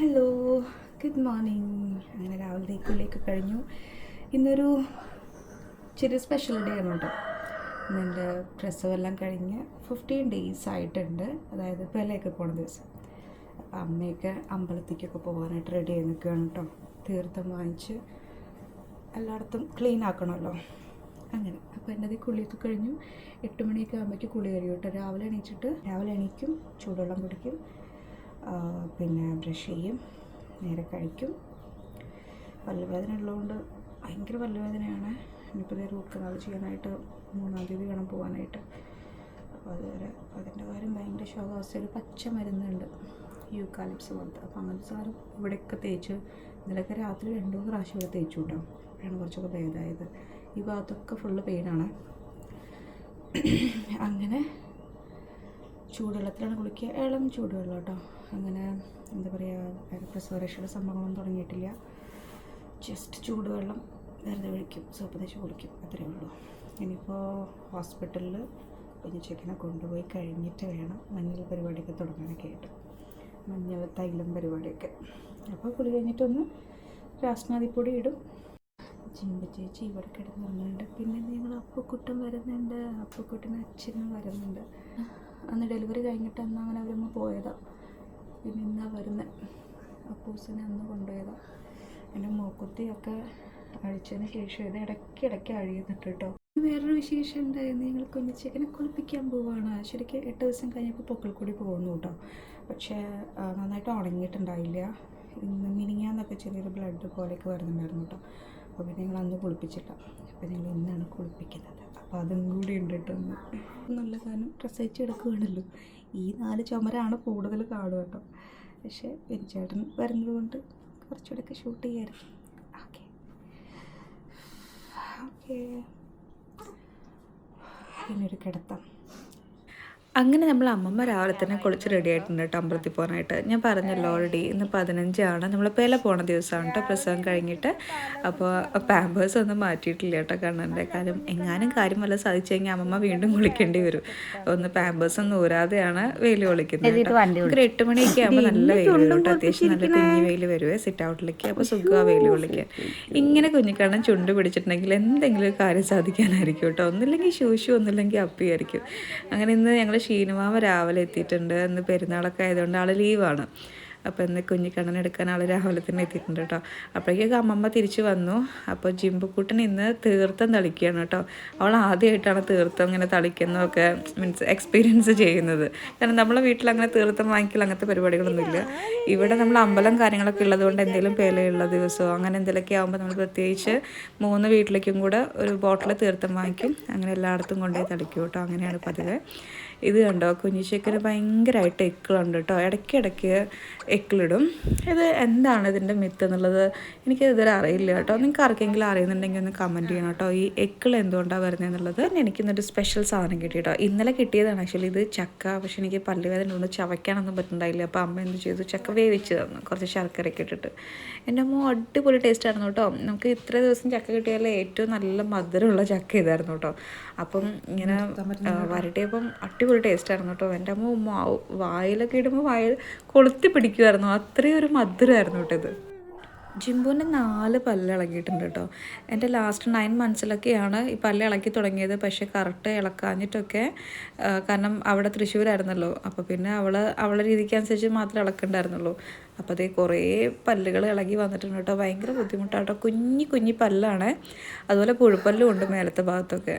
Hello good morning അങ്ങനെ രാവിലെ കുളിയൊക്കെ കഴിഞ്ഞു. ഇന്നൊരു ചെറിയ സ്പെഷ്യൽ ഡേ ആണ് കേട്ടോ. എന്റെ പ്രസവമെല്ലാം കഴിഞ്ഞ് ഫിഫ്റ്റീൻ ഡേയ്സ് ആയിട്ടുണ്ട്. അതായത് പെലയൊക്കെ പോണ ദിവസം. അപ്പം അമ്മയൊക്കെ അമ്പലത്തേക്കൊക്കെ പോകാനായിട്ട് റെഡി ആയി നിൽക്കുകയാണ് കേട്ടോ. തീർത്ഥം വാങ്ങിച്ച് എല്ലായിടത്തും ക്ലീൻ ആക്കണമല്ലോ. അങ്ങനെ. അപ്പോൾ എന്റെ അത് കുളിയൊക്കെ കഴിഞ്ഞു. എട്ട് മണിയൊക്കെ ആകുമ്പോഴേക്ക് കുളി കഴിയും കേട്ടോ. രാവിലെ എണീച്ചിട്ട് രാവിലെ എണീക്കും ചൂടുവെള്ളം കുടിക്കും. പിന്നെ ബ്രഷ് ചെയ്യും. നേരെ കഴിക്കും. പല്ലുവേദന ഉള്ളതുകൊണ്ട് ഭയങ്കര പല്ലുവേദനയാണ്. ഇനിയിപ്പോൾ റൂട്ട് കനാൽ ചെയ്യാനായിട്ട് മൂന്നാം തീയതി വേണം പോകാനായിട്ട് അപ്പോൾ അതുവരെ അതിന്റെ കാര്യം ഭയങ്കര ശോകാവസ്ഥയിൽ പച്ച മരുന്നുണ്ട്. യൂക്കാലിപ്സ് പോലത്തെ. അപ്പോൾ അങ്ങനത്തെ സാധനം ഇവിടെയൊക്കെ തേച്ച് ഇന്നലെയൊക്കെ രാത്രി രണ്ട് മൂന്ന് പ്രാവശ്യം ഇവിടെ തേച്ചു കേട്ടോ. അപ്പോഴാണ് കുറച്ചൊക്കെ ഭേദമായത്. ഈ ഭാഗത്തൊക്കെ ഫുള്ള് പെയിനാണ് അങ്ങനെ ചൂടുവെള്ളത്തിലാണ് കുളിക്കുക. ഇളം ചൂടുവെള്ളം കേട്ടോ. അങ്ങനെ എന്താ പറയുക പ്രസവരക്ഷയുടെ സംഭവങ്ങളൊന്നും തുടങ്ങിയിട്ടില്ല. ജസ്റ്റ് ചൂടുവെള്ളം വെറുതെ ഒഴിക്കും സോപ്പ് തേച്ച് കുളിക്കും അത്രയേ ഉള്ളൂ. ഇനിയിപ്പോൾ ഹോസ്പിറ്റലിൽ കുഞ്ഞു ചെക്കനെ കൊണ്ടുപോയി കഴിഞ്ഞിട്ട് വേണം മഞ്ഞൾ പരിപാടിയൊക്കെ തുടങ്ങാനൊക്കെ ആയിട്ട്. മഞ്ഞൾ തൈലം പരിപാടിയൊക്കെ. അപ്പോൾ കുളി കഴിഞ്ഞിട്ടൊന്ന് രാഷ്ട്രനാദിപ്പൊടി ഇടും. ചിമ്പ ചേച്ചി ഇവിടെ കിടന്നുണ്ട് പിന്നെ നിങ്ങൾ അപ്പുക്കുട്ടൻ വരുന്നുണ്ട്. അപ്പുക്കുട്ടൻ അച്ഛനും വരുന്നുണ്ട്. അന്ന് ഡെലിവറി കഴിഞ്ഞിട്ട് അന്ന് അങ്ങനെ അവരൊന്ന് പോയതാ. പിന്നെ ഇന്നാ വരുന്നത് അപ്പൂസിനെ അന്ന് കൊണ്ടുപോയതാ. എന്റെ മൂക്കുത്തിയൊക്കെ അഴിച്ചതിന് ശേഷം ഇത് ഇടയ്ക്ക് ഇടയ്ക്ക് അഴിയുന്നുണ്ട് കേട്ടോ. വേറൊരു വിശേഷം ഉണ്ടായിരുന്നു ഞങ്ങൾ കുഞ്ഞിച്ചേക്കനെ കുളിപ്പിക്കാൻ പോവുകയാണ് ശരിക്കും എട്ട് ദിവസം കഴിഞ്ഞപ്പോൾ പൊക്കിൾ കൂടി പോകുന്നു കേട്ടോ. പക്ഷേ നന്നായിട്ട് ഉണങ്ങിയിട്ടുണ്ടായില്ല. ഇന്ന് മിനിങ്ങാന്നൊക്കെ ചെറിയൊരു ബ്ലഡ് പോലെയൊക്കെ വരുന്നുണ്ടായിരുന്നു കേട്ടോ. അപ്പോൾ പിന്നെ ഞങ്ങൾ അന്ന് കുളിപ്പിച്ചില്ല. അപ്പോൾ ഞങ്ങൾ ഇന്നാണ് കുളിപ്പിക്കുന്നത്. അപ്പോൾ അതും കൂടി ഉണ്ട് നല്ല കാരണം പ്രസവിച്ച് കിടക്കുകയാണല്ലോ. ഈ നാല് ചുമരാണ് കൂടുതൽ കാണുക കേട്ടോ. പക്ഷേ പെരിച്ചേട്ടൻ വരുന്നത് കൊണ്ട് കുറച്ചുകൂടെയൊക്കെ ഷൂട്ട് ചെയ്യായിരുന്നു. ഓക്കെ ഓക്കെ പിന്നെ ഒരു കിടത്താം. അങ്ങനെ നമ്മൾ അമ്മമ്മ രാവിലെ തന്നെ കുളിച്ച് റെഡി ആയിട്ടുണ്ട് കേട്ടോ അമ്പലത്തിൽ പോകാനായിട്ട്. ഞാൻ പറഞ്ഞല്ലോ ഓൾറെഡി ഇന്ന് പതിനഞ്ചാണ്. നമ്മൾ പേല പോണ ദിവസമാണ് കേട്ടോ. പ്രസവം കഴിഞ്ഞിട്ട് അപ്പോൾ പാമ്പേഴ്സ് ഒന്നും മാറ്റിയിട്ടില്ല കേട്ടോ കണ്ണന്റെ കാര്യം. എങ്ങാനും കാര്യം വല്ല സാധിച്ചു കഴിഞ്ഞാൽ അമ്മമ്മ വീണ്ടും കുളിക്കേണ്ടി വരും. ഒന്ന് പാമ്പേഴ്സ് ഒന്നും ഊരാതെയാണ് വെയിൽ കുളിക്കുന്നത്. ഒരു എട്ട് മണിയൊക്കെ ആകുമ്പോൾ നല്ല വെയിൽ വരും കേട്ടോ. അത്യാവശ്യം നല്ല കുഞ്ഞു വെയിൽ വരുവേ. സിറ്റ് ഔട്ടിലേക്ക് അപ്പോൾ സുഖമാണ് വെയിൽ കുളിക്കാൻ ഇങ്ങനെ കുഞ്ഞിക്കണ്ണൻ ചുണ്ട് പിടിച്ചിട്ടുണ്ടെങ്കിൽ എന്തെങ്കിലും ഒരു കാര്യം സാധിക്കാനായിരിക്കും കേട്ടോ. ഒന്നില്ലെങ്കിൽ ശൂശു ഒന്നില്ലെങ്കിൽ അപ്പിയായിരിക്കും അങ്ങനെ ഇന്ന് ഞങ്ങൾ ഷീനുമാമ രാവിലെ എത്തിയിട്ടുണ്ട്. ഇന്ന് പെരുന്നാളൊക്കെ ആയതുകൊണ്ട് ആൾ ലീവാണ്. അപ്പോൾ ഇന്ന് കുഞ്ഞിക്കണ്ണൻ എടുക്കാൻ ആൾ രാവിലെ തന്നെ എത്തിയിട്ടുണ്ട് കേട്ടോ അപ്പോഴേക്കൊക്കെ അമ്മമ്മ തിരിച്ചു വന്നു. അപ്പോൾ ജിമ്പുക്കുട്ടൻ ഇന്ന് തീർത്ഥം തളിക്കുകയാണ് കേട്ടോ അവൾ ആദ്യമായിട്ടാണ് തീർത്ഥം ഇങ്ങനെ തളിക്കുന്നതൊക്കെ മീൻസ് എക്സ്പീരിയൻസ് ചെയ്യുന്നത്. കാരണം നമ്മളെ വീട്ടിൽ അങ്ങനെ തീർത്ഥം വാങ്ങിക്കൽ അങ്ങനത്തെ പരിപാടികളൊന്നുമില്ല. ഇവിടെ നമ്മൾ അമ്പലം കാര്യങ്ങളൊക്കെ ഉള്ളതുകൊണ്ട് എന്തെങ്കിലും പേലയുള്ള ദിവസമോ അങ്ങനെ എന്തെങ്കിലുമൊക്കെ ആകുമ്പോൾ നമ്മൾ പ്രത്യേകിച്ച് മൂന്ന് വീട്ടിലേക്കും കൂടെ ഒരു ബോട്ടിൽ തീർത്ഥം വാങ്ങിക്കും. അങ്ങനെ എല്ലായിടത്തും കൊണ്ടുപോയി തളിക്കും കേട്ടോ അങ്ങനെയാണ് പതിവ്. ഇത് കണ്ടോ? കുഞ്ഞിച്ചക്കന് ഭയങ്കരമായിട്ട് എക്കിളുണ്ട് കേട്ടോ. ഇടയ്ക്കിടയ്ക്ക് എക്കിളിടും ഇത് എന്താണ് ഇതിന്റെ മിത്ത് എന്നുള്ളത് എനിക്ക് ഇതുവരെ അറിയില്ല കേട്ടോ. നിങ്ങൾക്ക് ആർക്കെങ്കിലും അറിയുന്നുണ്ടെങ്കിൽ ഒന്ന് കമന്റ് ചെയ്യണം കേട്ടോ. ഈ എക്കിൾ എന്തുകൊണ്ടാണ് വരുന്നത് എന്നുള്ളത്. പിന്നെ എനിക്കിന്നൊരു സ്പെഷ്യൽ സാധനം കിട്ടി കേട്ടോ. ഇന്നലെ കിട്ടിയതാണ് ആക്ച്വലി ഇത് ചക്ക. പക്ഷെ എനിക്ക് പല്ലുവേദന കൊണ്ട് ചവയ്ക്കാനൊന്നും പറ്റുന്നുണ്ടായില്ല. അപ്പോൾ അമ്മ എന്ത് ചെയ്തു? ചക്ക വേവിച്ച് തന്നു. കുറച്ച് ശർക്കരയൊക്കെ ഇട്ടിട്ട്. എന്റെ അമ്മ അടിപൊളി ടേസ്റ്റ് ആയിരുന്നു കേട്ടോ. നമുക്ക് ഇത്ര ദിവസം ചക്ക കിട്ടിയാലേ ഏറ്റവും നല്ല മധുരമുള്ള ചക്ക ഇതായിരുന്നു കേട്ടോ. അപ്പം ഇങ്ങനെ വരട്ടിയപ്പം വരട്ടിയപ്പം അടിപൊളി ടേസ്റ്റ് ആയിരുന്നു കേട്ടോ. എന്റെ അമ്മ മാവ് വായിലൊക്കെ ഇടുമ്പോൾ വായിൽ കൊളുത്തി പിടിക്കുമായിരുന്നു അത്രയും ഒരു മധുരമായിരുന്നു കേട്ടോ ഇത്. ജിംബുവിന്റെ നാല് പല്ല് ഇളകിയിട്ടുണ്ട് കേട്ടോ. എന്റെ ലാസ്റ്റ് നയൻ മന്ത്സിലൊക്കെയാണ് ഈ പല്ല് ഇളക്കി തുടങ്ങിയത്. പക്ഷേ കറക്റ്റ് ഇളക്കാഞ്ഞിട്ടൊക്കെ കാരണം അവിടെ തൃശ്ശൂരായിരുന്നല്ലോ. അപ്പോൾ പിന്നെ അവൾ അവളെ രീതിക്ക് അനുസരിച്ച് മാത്രമേ ഇളക്കണ്ടായിരുന്നുള്ളൂ. അപ്പോൾ അതേ കുറേ പല്ലുകൾ ഇളകി വന്നിട്ടുണ്ട് കേട്ടോ. ഭയങ്കര ബുദ്ധിമുട്ടാണ് കേട്ടോ. കുഞ്ഞി കുഞ്ഞി പല്ലാണ്. അതുപോലെ പുഴുപ്പല്ലും ഉണ്ട് മേലത്തെ ഭാഗത്തൊക്കെ.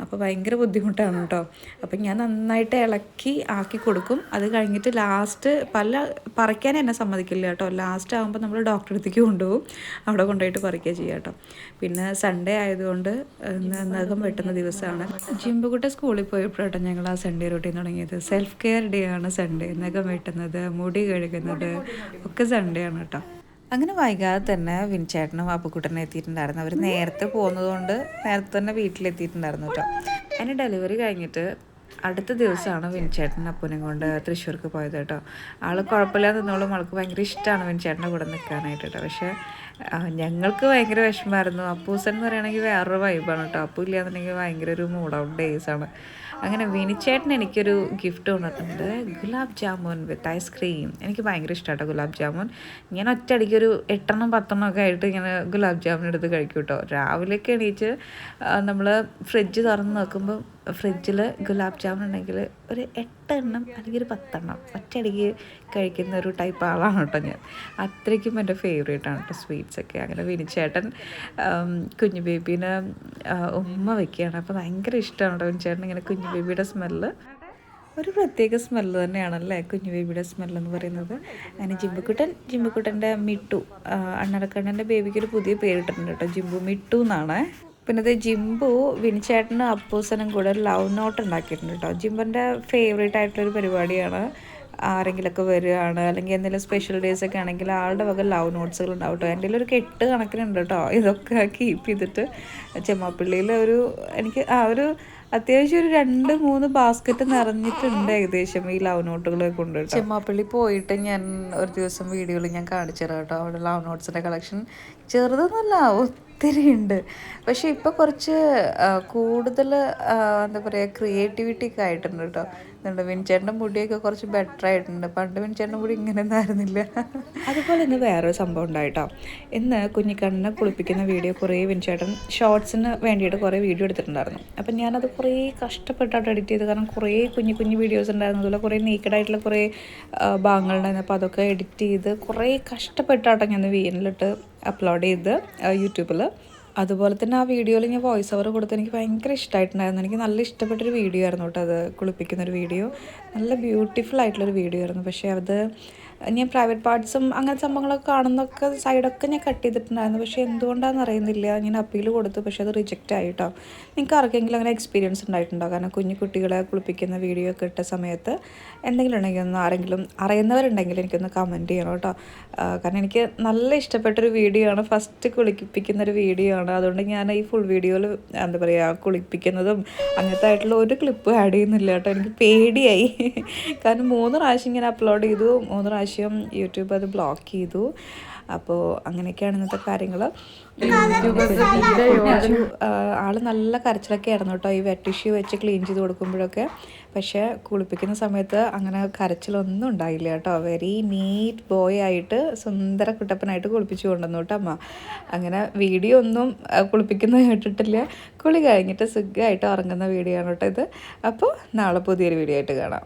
അപ്പോൾ ഭയങ്കര ബുദ്ധിമുട്ടാണ് കേട്ടോ. അപ്പം ഞാൻ നന്നായിട്ട് ഇളക്കി ആക്കി കൊടുക്കും. അത് കഴിഞ്ഞിട്ട് ലാസ്റ്റ് പല്ല പറിക്കാൻ എന്നെ സമ്മതിക്കില്ല കേട്ടോ. ലാസ്റ്റ് ആകുമ്പോൾ നമ്മൾ ഡോക്ടറെ അടുത്തേക്ക് കൊണ്ടുപോകും. അവിടെ കൊണ്ടുപോയിട്ട് പറിക്കുക ചെയ്യുക കേട്ടോ. പിന്നെ സൺഡേ ആയതുകൊണ്ട് നഖം വെട്ടുന്ന ദിവസമാണ്. ജിമ്പുകുട്ട സ്കൂളിൽ പോയപ്പോഴാട്ടോ ഞങ്ങൾ ആ സൺഡേ റൂട്ടീൻ തുടങ്ങിയത്. സെൽഫ് കെയർ ഡേ ആണ് സൺഡേ നഖം വെട്ടുന്നത് മുടി കഴുകുന്നത് ഒക്കെ ആണ് കേട്ടോ അങ്ങനെ വൈകാതെ തന്നെ വിൻചേട്ടനും അപ്പുക്കുട്ടനും എത്തിയിട്ടുണ്ടായിരുന്നു. അവർ നേരത്തെ പോകുന്നതുകൊണ്ട് നേരത്തെ തന്നെ വീട്ടിലെത്തിയിട്ടുണ്ടായിരുന്നു കേട്ടോ അതിന് ഡെലിവറി കഴിഞ്ഞിട്ട് അടുത്ത ദിവസമാണ് വിൻചേട്ടൻ അപ്പൂനെ കൊണ്ട് തൃശ്ശൂർക്ക് പോയത് കേട്ടോ ആൾ കുഴപ്പമില്ലാതെ നിന്നോളും. ആൾക്ക് ഭയങ്കര ഇഷ്ടമാണ് വിൻചേട്ടന്റെ കൂടെ നിൽക്കാനായിട്ട് കേട്ടോ പക്ഷേ ഞങ്ങൾക്ക് ഭയങ്കര വിഷമമായിരുന്നു. അപ്പൂസൻ എന്ന് പറയുകയാണെങ്കിൽ വേറൊരു വൈബാണ് കേട്ടോ അപ്പൂ ഇല്ലാന്നുണ്ടെങ്കിൽ ഭയങ്കര ഒരു മൂഡ് ഔട്ട് ഡേയ്സ് ആണ്. അങ്ങനെ വിനിച്ചേട്ടൻ എനിക്കൊരു gift കൊണ്ടിട്ടുണ്ട് gulab jamun with ice cream എനിക്ക് ഭയങ്കര ഇഷ്ടമാട്ടോ ഗുലാബ് ജാമുൻ. ഞാൻ ഒറ്റയടിക്ക് ഒരു എട്ടെണ്ണം പത്തെണ്ണം ഒക്കെ ആയിട്ട് ഇങ്ങനെ ഗുലാബ് ജാമുൻ എടുത്ത് കഴിക്കും കേട്ടോ രാവിലെയൊക്കെ എണീച്ച് നമ്മൾ ഫ്രിഡ്ജ് തുറന്ന് നോക്കുമ്പോൾ ഫ്രിഡ്ജിൽ ഗുലാബ് ജാമുൻ ഉണ്ടെങ്കിൽ ഒരു എട്ടെണ്ണം അല്ലെങ്കിൽ ഒരു പത്തെണ്ണം ഒറ്റയടിക്ക് കഴിക്കുന്ന ഒരു ടൈപ്പ് ആളാണ് കേട്ടോ ഞാൻ. അത്രയ്ക്കും എന്റെ ഫേവറേറ്റ് ആണ് കേട്ടോ സ്വീറ്റ്സൊക്കെ അങ്ങനെ വിനിച്ചേട്ടൻ കുഞ്ഞു ബേബീനെ ഉമ്മ വെക്കുകയാണ്. അപ്പോൾ ഭയങ്കര ഇഷ്ടമാണ് കേട്ടോ വിനിച്ചേട്ടൻ ഇങ്ങനെ കുഞ്ഞു ബേബിയുടെ സ്മെല്ല്. ഒരു പ്രത്യേക സ്മെല്ല് തന്നെയാണല്ലേ കുഞ്ഞു ബേബിയുടെ സ്മെല്ല് എന്ന് പറയുന്നത്. അങ്ങനെ ജിമ്പുക്കുട്ടൻ ജിമ്പുക്കുട്ടന്റെ മിട്ടു അണ്ണറക്കണ്ണന്റെ ബേബിക്ക് ഒരു പുതിയ പേരിട്ടിട്ടുണ്ട് കേട്ടോ. ജിമ്പു മിട്ടു എന്നാണ്. പിന്നെ ഇത് ജിംബു വിനിച്ചേട്ടനും അപ്പൂസനും കൂടെ ലവ് നോട്ട് ഉണ്ടാക്കിയിട്ടുണ്ട് കേട്ടോ ജിംബന്റെ ഫേവറേറ്റ് ആയിട്ടുള്ളൊരു പരിപാടിയാണ് ആരെങ്കിലുമൊക്കെ വരികയാണ് അല്ലെങ്കിൽ എന്തെങ്കിലും സ്പെഷ്യൽ ഡേയ്സ് ഒക്കെ ആണെങ്കിൽ ആളുടെ വക ലവ് നോട്ട്സുകൾ ഉണ്ടാവും കേട്ടോ എന്റെ ഒരു കെട്ട് കണക്കിനുണ്ട് കേട്ടോ ഇതൊക്കെ കീപ്പ് ചെയ്തിട്ട് ചെമ്മാപ്പള്ളിയിൽ ഒരു എനിക്ക് ആ ഒരു അത്യാവശ്യം ഒരു രണ്ട് മൂന്ന് ബാസ്ക്കറ്റ് നിറഞ്ഞിട്ടുണ്ട് ഏകദേശം ഈ ലവ് നോട്ടുകളൊക്കെ കൊണ്ട് ചെമ്മാപ്പള്ളി പോയിട്ട് ഞാൻ ഒരു ദിവസം വീഡിയോയിൽ ഞാൻ കാണിച്ചു തരാം കേട്ടോ അവിടെ ലവ് നോട്ട്സിന്റെ കളക്ഷൻ ചെറുതൊന്നുമല്ല ഒത്തിരി ഉണ്ട് പക്ഷെ ഇപ്പോൾ കുറച്ച് കൂടുതൽ എന്താ പറയുക ക്രിയേറ്റിവിറ്റി ഒക്കെ ആയിട്ടുണ്ട് കേട്ടോ എന്നിട്ട് വിൻചേട്ടന്റെ മുടിയൊക്കെ കുറച്ച് ബെറ്റർ ആയിട്ടുണ്ട്. പണ്ട് വിൻചേട്ടന്റെ മുടി ഇങ്ങനെ ആയിരുന്നില്ല അതുപോലെ ഇന്ന് വേറൊരു സംഭവം ഉണ്ടായിട്ടോ. ഇന്ന് കുഞ്ഞിക്കണ്ണനെ കുളിപ്പിക്കുന്ന വീഡിയോ കുറേ വിൻചേട്ടൻ ഷോർട്സിന് വേണ്ടിയിട്ട് കുറേ വീഡിയോ എടുത്തിട്ടുണ്ടായിരുന്നു. അപ്പം ഞാനത് കുറേ കഷ്ടപ്പെട്ടായിട്ട് എഡിറ്റ് ചെയ്ത് കാരണം കുറേ കുഞ്ഞു കുഞ്ഞു വീഡിയോസ് ഉണ്ടായിരുന്നു. അതുപോലെ കുറേ നീക്കഡായിട്ടുള്ള കുറേ ഭാഗങ്ങളുണ്ടായിരുന്നു. അപ്പോൾ അതൊക്കെ എഡിറ്റ് ചെയ്ത് കുറേ കഷ്ടപ്പെട്ടാട്ടോ ഞാൻ വീനിലിട്ട് അപ്ലോഡ് ചെയ്ത് യൂട്യൂബിൽ അതുപോലെ തന്നെ ആ വീഡിയോയിൽ ഞാൻ വോയിസ് ഓവർ കൊടുത്ത് എനിക്ക് ഭയങ്കര ഇഷ്ടമായിട്ടുണ്ടായിരുന്നു എനിക്ക് നല്ല ഇഷ്ടപ്പെട്ടൊരു വീഡിയോ ആയിരുന്നു കേട്ടോ അത് കുളിപ്പിക്കുന്നൊരു വീഡിയോ നല്ല ബ്യൂട്ടിഫുൾ ആയിട്ടുള്ളൊരു വീഡിയോ ആയിരുന്നു. പക്ഷേ അത് ഞാൻ പ്രൈവറ്റ് പാർട്സും അങ്ങനത്തെ സംഭവങ്ങളൊക്കെ കാണുന്നൊക്കെ സൈഡൊക്കെ ഞാൻ കട്ട് ചെയ്തിട്ടുണ്ടായിരുന്നു. പക്ഷേ എന്തുകൊണ്ടാണെന്ന് അറിയുന്നില്ല. ഞാൻ അപ്പീൽ കൊടുത്തു. പക്ഷേ അത് റിജക്റ്റ് ആയിട്ടോ നിങ്ങൾക്ക് ആർക്കെങ്കിലും അങ്ങനെ എക്സ്പീരിയൻസ് ഉണ്ടായിട്ടുണ്ടോ? കാരണം കുഞ്ഞു കുട്ടികളെ കുളിപ്പിക്കുന്ന വീഡിയോ ഒക്കെ ഇട്ട സമയത്ത് എന്തെങ്കിലും ഉണ്ടെങ്കിൽ ഒന്ന് ആരെങ്കിലും അറിയുന്നവരുണ്ടെങ്കിൽ എനിക്കൊന്ന് കമന്റ് ചെയ്യണം കേട്ടോ കാരണം എനിക്ക് നല്ല ഇഷ്ടപ്പെട്ടൊരു വീഡിയോ ആണ്. ഫസ്റ്റ് കുളിപ്പിക്കുന്ന ഒരു വീഡിയോ ആണ്. അതുകൊണ്ട് ഞാൻ ഈ ഫുൾ വീഡിയോയിൽ എന്താ പറയുക കുളിപ്പിക്കുന്നതും അങ്ങനത്തെ ആയിട്ടുള്ള ഒരു ക്ലിപ്പ് ആഡ് ചെയ്യുന്നില്ല കേട്ടോ എനിക്ക് പേടിയായി. കാരണം മൂന്ന് പ്രാവശ്യം ഇങ്ങനെ അപ്ലോഡ് ചെയ്തു. മൂന്ന് പ്രാവശ്യം യൂട്യൂബ് അത് ബ്ലോക്ക് ചെയ്തു. അപ്പോൾ അങ്ങനെയൊക്കെയാണ് ഇന്നത്തെ കാര്യങ്ങൾ ആൾ നല്ല കരച്ചിലൊക്കെ ആയിരുന്നു കേട്ടോ. ഈ വെറ്റ് ടിഷ്യൂ വെച്ച് ക്ലീൻ ചെയ്ത് കൊടുക്കുമ്പോഴൊക്കെ. പക്ഷേ കുളിപ്പിക്കുന്ന സമയത്ത് അങ്ങനെ കരച്ചിലൊന്നും ഉണ്ടായില്ല കേട്ടോ. വെരി നീറ്റ് ബോയ് ആയിട്ട് സുന്ദര കുട്ടപ്പനായിട്ട് കുളിപ്പിച്ചു കൊണ്ടുവന്നു കേട്ടോ അമ്മ. അങ്ങനെ വീഡിയോ ഒന്നും കുളിപ്പിക്കുന്ന കുളിപ്പിക്കുന്നത് കേട്ടിട്ടില്ല. കുളി കഴിഞ്ഞിട്ട് സുഖമായിട്ട് ഉറങ്ങുന്ന വീഡിയോ ആണ് കേട്ടോ ഇത്. അപ്പോൾ നാളെ പുതിയൊരു വീഡിയോ ആയിട്ട് കാണാം.